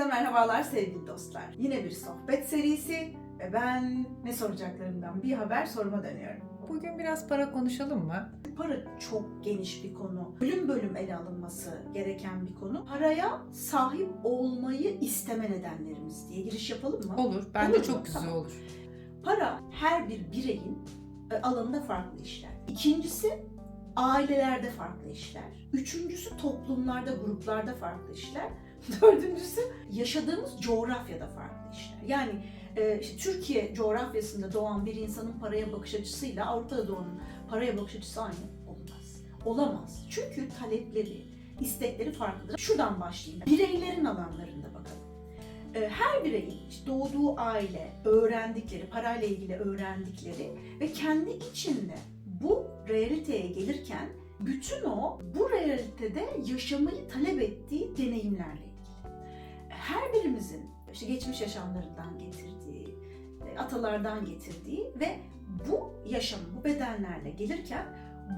Hepinize merhabalar sevgili dostlar. Yine bir sohbet serisi ve ben ne soracaklarımdan bir haber soruma dönüyorum. Bugün biraz para konuşalım mı? Para çok geniş bir konu. Bölüm bölüm ele alınması gereken bir konu. Paraya sahip olmayı isteme nedenlerimiz diye giriş yapalım mı? Olur. Bence Olur çok güzel Tamam. olur. Para her bir bireyin e, alanında farklı işler. İkincisi ailelerde farklı işler. Üçüncüsü toplumlarda, gruplarda farklı işler. Dördüncüsü yaşadığımız coğrafyada farklı işler. Yani e, işte Türkiye coğrafyasında doğan bir insanın paraya bakış açısıyla Avrupa'da doğanın paraya bakış açısı aynı olmaz. Olamaz. Çünkü talepleri, istekleri farklıdır. Şuradan başlayayım. Bireylerin alanlarında bakalım. E, Her bireyin doğduğu aile, öğrendikleri, parayla ilgili öğrendikleri ve kendi içinde bu realiteye gelirken bütün o bu realitede yaşamayı talep ettiği deneyimlerle. Her birimizin işte geçmiş yaşamlarından getirdiği, e, atalardan getirdiği ve bu yaşam, bu bedenlerle gelirken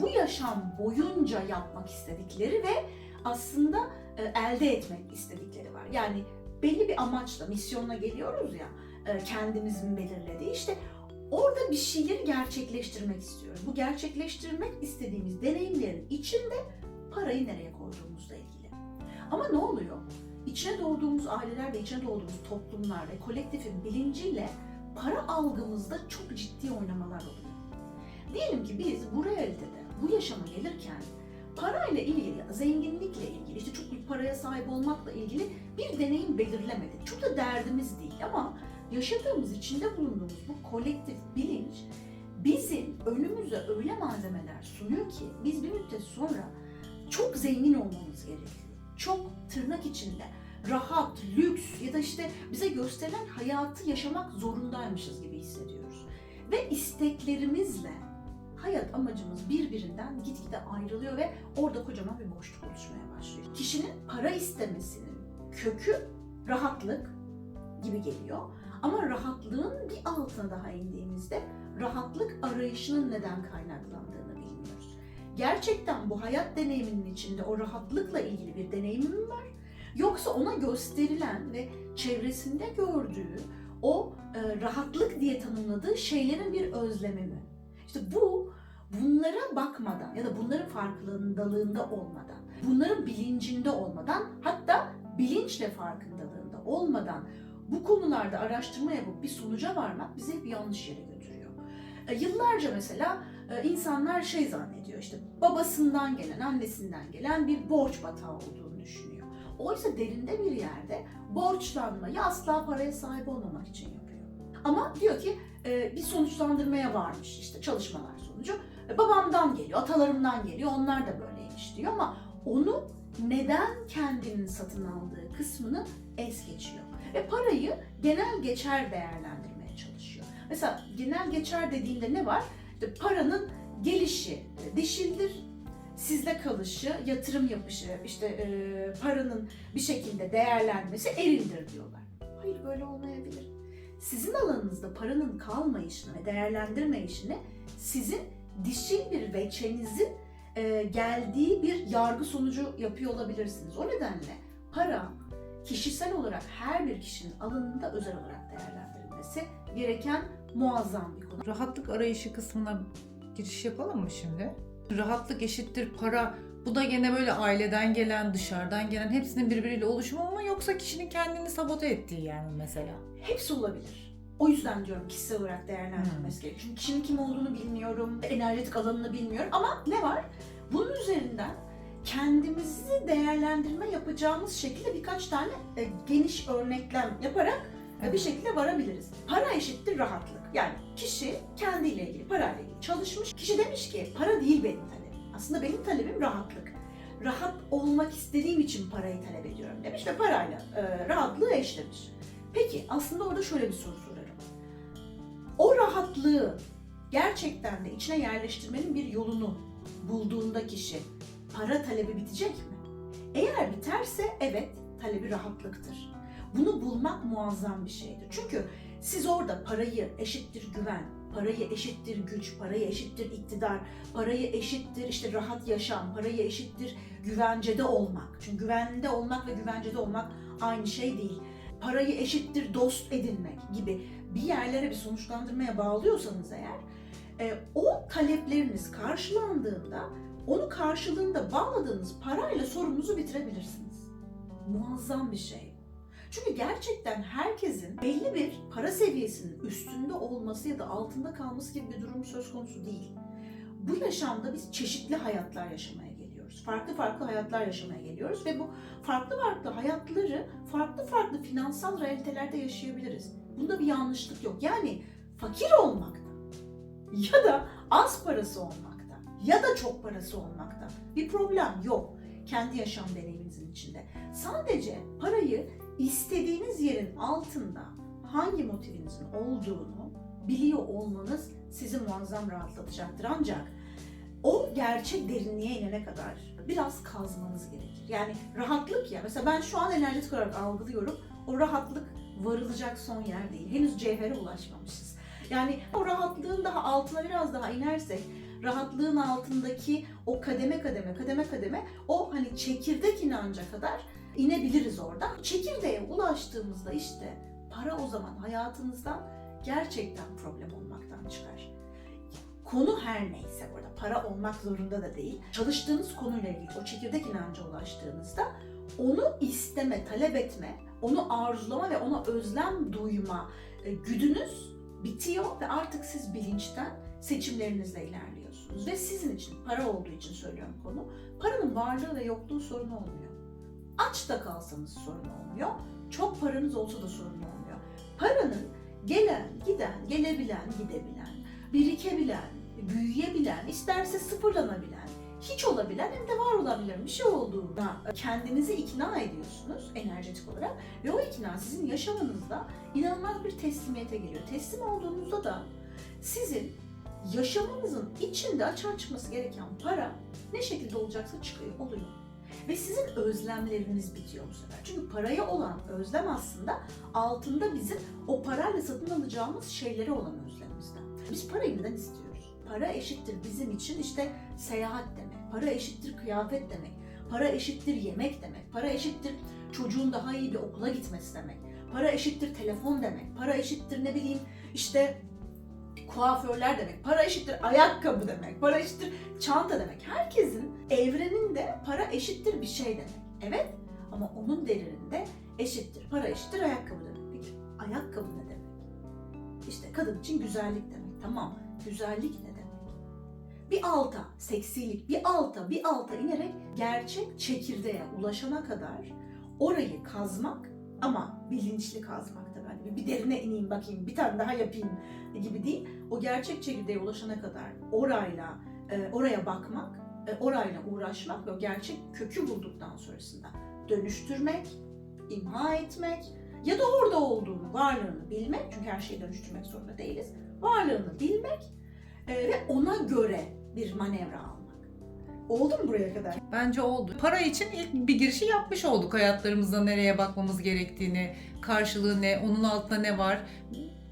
bu yaşam boyunca yapmak istedikleri ve aslında e, elde etmek istedikleri var. Yani belli bir amaçla, misyonla geliyoruz ya, e, kendimizin belirlediği işte orada bir şeyleri gerçekleştirmek istiyoruz. Bu gerçekleştirmek istediğimiz deneyimlerin içinde parayı nereye koyduğumuzla ilgili. Ama ne oluyor? İçine doğduğumuz aileler ve içine doğduğumuz toplumlar ve kolektifin bilinciyle para algımızda çok ciddi oynamalar oluyor. Diyelim ki biz bu realitede, bu yaşama gelirken parayla ilgili, zenginlikle ilgili, işte çok büyük paraya sahip olmakla ilgili bir deneyim belirlemedik. Çok da derdimiz değil ama yaşadığımız, içinde bulunduğumuz bu kolektif bilinç bizim önümüze öyle malzemeler sunuyor ki biz bir müddet sonra çok zengin olmamız gerekiyor. Çok tırnak içinde rahat, lüks ya da işte bize gösterilen hayatı yaşamak zorundaymışız gibi hissediyoruz. Ve isteklerimizle hayat amacımız birbirinden gitgide ayrılıyor ve orada kocaman bir boşluk oluşmaya başlıyor. Kişinin para istemesinin kökü rahatlık gibi geliyor. Ama rahatlığın bir altına daha indiğimizde rahatlık arayışının neden kaynaklandığını bilmiyoruz. Gerçekten bu hayat deneyiminin içinde o rahatlıkla ilgili bir deneyimim mi var? Yoksa ona gösterilen ve çevresinde gördüğü o e, rahatlık diye tanımladığı şeylerin bir özlemi mi? İşte bu bunlara bakmadan ya da bunların farkındalığında olmadan, bunların bilincinde olmadan hatta bilinçle farkındalığında olmadan bu konularda araştırma yapıp bir sonuca varmak bizi hep yanlış yere götürüyor. E, yıllarca mesela insanlar şey zannediyor işte babasından gelen, annesinden gelen bir borç batağı olduğunu düşünüyor. Oysa derinde bir yerde borçlanmayı asla paraya sahip olmamak için yapıyor. Ama diyor ki e, bir sonuçlandırmaya varmış işte çalışmalar sonucu. E, babamdan geliyor, atalarımdan geliyor, onlar da böyleymiş diyor ama onu neden kendinin satın aldığı kısmını es geçiyor. Ve parayı genel geçer değerlendirmeye çalışıyor. Mesela genel geçer dediğinde ne var? Paranın gelişi e, dişildir, sizde kalışı, yatırım yapışı, işte e, paranın bir şekilde değerlenmesi erildir diyorlar. Hayır böyle olmayabilir. Sizin alanınızda paranın kalmayışını ve değerlendirmeyişini sizin dişil bir veçenizin e, geldiği bir yargı sonucu yapıyor olabilirsiniz. O nedenle para kişisel olarak her bir kişinin alanında özel olarak değerlendirilmesi gereken muazzam bir konu. Rahatlık arayışı kısmına giriş yapalım mı şimdi? Rahatlık eşittir para. Bu da gene böyle aileden gelen, dışarıdan gelen hepsinin birbiriyle oluşumu mu yoksa kişinin kendini sabote ettiği yer mi mesela? Hepsi olabilir. O yüzden diyorum kişisel olarak değerlendirilmesi gerekiyor. Çünkü kişinin kim olduğunu bilmiyorum, enerjetik alanını bilmiyorum ama ne var? Bunun üzerinden kendimizi değerlendirme yapacağımız şekilde birkaç tane e, geniş örneklem yaparak e, bir şekilde varabiliriz. Para eşittir rahatlık. Yani kişi kendiyle ilgili, parayla ilgili çalışmış. Kişi demiş ki para değil benim talebim. Aslında benim talebim rahatlık. Rahat olmak istediğim için parayı talep ediyorum demiş ve parayla e, rahatlığı eşlemiş. Peki aslında orada şöyle bir soru sorarım. O rahatlığı gerçekten de içine yerleştirmenin bir yolunu bulduğunda kişi para talebi bitecek mi? Eğer biterse evet talebi rahatlıktır. Bunu bulmak muazzam bir şeydir. Çünkü siz orada parayı eşittir güven, parayı eşittir güç, parayı eşittir iktidar, parayı eşittir işte rahat yaşam, parayı eşittir güvencede olmak. Çünkü güvende olmak ve güvencede olmak aynı şey değil. parayı eşittir dost edinmek gibi bir yerlere bir sonuçlandırmaya bağlıyorsanız eğer e, o talepleriniz karşılandığında onu karşılığında bağladığınız parayla sorununuzu bitirebilirsiniz. Muazzam bir şey. Çünkü gerçekten herkesin belli bir para seviyesinin üstünde olması ya da altında kalması gibi bir durum söz konusu değil. Bu yaşamda biz çeşitli hayatlar yaşamaya geliyoruz. Farklı farklı hayatlar yaşamaya geliyoruz ve bu farklı farklı hayatları farklı farklı finansal realitelerde yaşayabiliriz. Bunda bir yanlışlık yok. Yani fakir olmakta ya da az parası olmakta ya da çok parası olmakta bir problem yok. Kendi yaşam deneyiminizin içinde. Sadece parayı istediğiniz yerin altında hangi motivinizin olduğunu biliyor olmanız sizi muazzam rahatlatacaktır. Ancak o gerçek derinliğe inene kadar biraz kazmanız gerekir. Yani rahatlık ya. Mesela ben şu an enerjetik olarak algılıyorum. O rahatlık varılacak son yer değil. Henüz cevhere ulaşmamışız. Yani o rahatlığın daha altına biraz daha inersek rahatlığın altındaki o kademe kademe kademe kademe o hani çekirdek inanca kadar inebiliriz orada. Çekirdeğe ulaştığımızda işte para o zaman hayatınızdan gerçekten problem olmaktan çıkar. Konu her neyse burada para olmak zorunda da değil. Çalıştığınız konuyla ilgili o çekirdek inanca ulaştığınızda onu isteme, talep etme, onu arzulama ve ona özlem duyma e, güdünüz bitiyor ve artık siz bilinçten seçimlerinizle ilerliyorsunuz. Ve sizin için, para olduğu için söylüyorum konu, paranın varlığı ve yokluğu sorun olmuyor. Aç da kalsanız sorun olmuyor, çok paranız olsa da sorun olmuyor. Paranın gelen, giden, gelebilen, gidebilen, birikebilen, büyüyebilen, isterse sıfırlanabilen, hiç olabilen hem de var olabilen bir şey olduğuna kendinizi ikna ediyorsunuz enerjetik olarak ve o ikna sizin yaşamınızda inanılmaz bir teslimiyete geliyor. Teslim olduğunuzda da sizin yaşamınızın içinde açığa çıkması gereken para ne şekilde olacaksa çıkıyor, oluyor. Ve sizin özlemleriniz bitiyor bu sefer. Çünkü paraya olan özlem aslında altında bizim o parayla satın alacağımız şeylere olan özlemimizden. Biz parayı neden istiyoruz? Para eşittir bizim için işte seyahat demek. Para eşittir kıyafet demek. Para eşittir yemek demek. Para eşittir çocuğun daha iyi bir okula gitmesi demek. Para eşittir telefon demek. Para eşittir ne bileyim işte kuaförler demek. Para eşittir ayakkabı demek. Para eşittir çanta demek. Herkesin evreninde para eşittir bir şey demek. Evet ama onun derininde eşittir. Para eşittir ayakkabı demek. Peki ayakkabı ne demek? İşte kadın için güzellik demek. Tamam. Güzellik ne demek? Bir alta, seksilik, bir alta, bir alta inerek gerçek çekirdeğe ulaşana kadar orayı kazmak ama bilinçli kazmak Bir derine ineyim bakayım, bir tane daha yapayım gibi değil. O gerçek çekirdeğe ulaşana kadar orayla, e, oraya bakmak, e, orayla uğraşmak ve o gerçek kökü bulduktan sonrasında dönüştürmek, imha etmek ya da orada olduğunu, varlığını bilmek. Çünkü her şeyi dönüştürmek zorunda değiliz. Varlığını bilmek e, ve ona göre bir manevra almak. Oldu mu buraya kadar? Bence oldu. Para için ilk bir girişi yapmış olduk hayatlarımızda nereye bakmamız gerektiğini, karşılığı ne, onun altında ne var.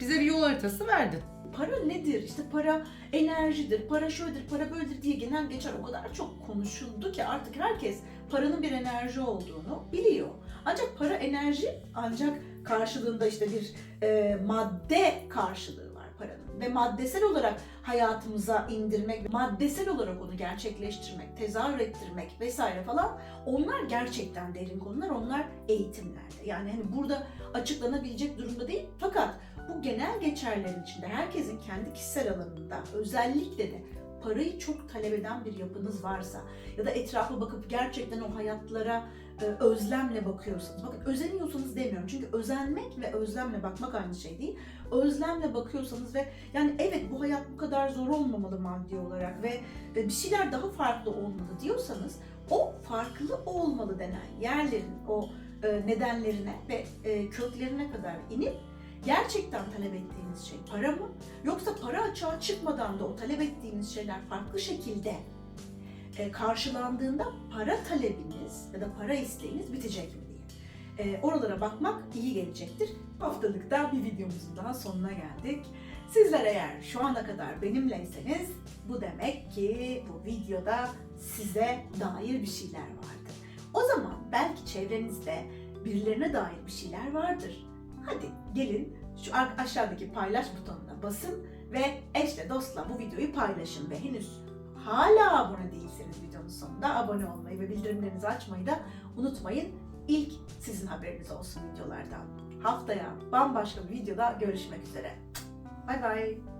Bize bir yol haritası verdi. Para nedir? İşte para enerjidir, para şöyledir, para böyledir diye genel geçer o kadar çok konuşuldu ki artık herkes paranın bir enerji olduğunu biliyor. Ancak para enerji ancak karşılığında işte bir e, madde karşılığı paranın. Ve maddesel olarak hayatımıza indirmek, maddesel olarak onu gerçekleştirmek, tezahür ettirmek vesaire falan onlar gerçekten derin konular, onlar eğitimlerde. Yani hani burada açıklanabilecek durumda değil. Fakat bu genel geçerlerin içinde herkesin kendi kişisel alanında özellikle de parayı çok talep eden bir yapınız varsa ya da etrafa bakıp gerçekten o hayatlara e, özlemle bakıyorsanız, bakın özeniyorsanız demiyorum çünkü özenmek ve özlemle bakmak aynı şey değil. Özlemle bakıyorsanız ve yani evet bu hayat bu kadar zor olmamalı maddi olarak ve e, bir şeyler daha farklı olmalı diyorsanız o farklı olmalı denen yerlerin o e, nedenlerine ve e, köklerine kadar inip gerçekten talep ettiğiniz şey para mı? Yoksa para açığa çıkmadan da o talep ettiğiniz şeyler farklı şekilde e, karşılandığında para talebiniz ya da para isteğiniz bitecek mi diye. E, oralara bakmak iyi gelecektir. Haftalıkta bir videomuzun daha sonuna geldik. Sizler eğer şu ana kadar benimleyseniz bu demek ki bu videoda size dair bir şeyler vardı. O zaman belki çevrenizde birilerine dair bir şeyler vardır. Hadi gelin şu aşağıdaki paylaş butonuna basın ve eşle dostla bu videoyu paylaşın ve henüz hala abone değilseniz videonun sonunda abone olmayı ve bildirimlerinizi açmayı da unutmayın. İlk sizin haberiniz olsun videolardan. Haftaya bambaşka bir videoda görüşmek üzere. Bay bay.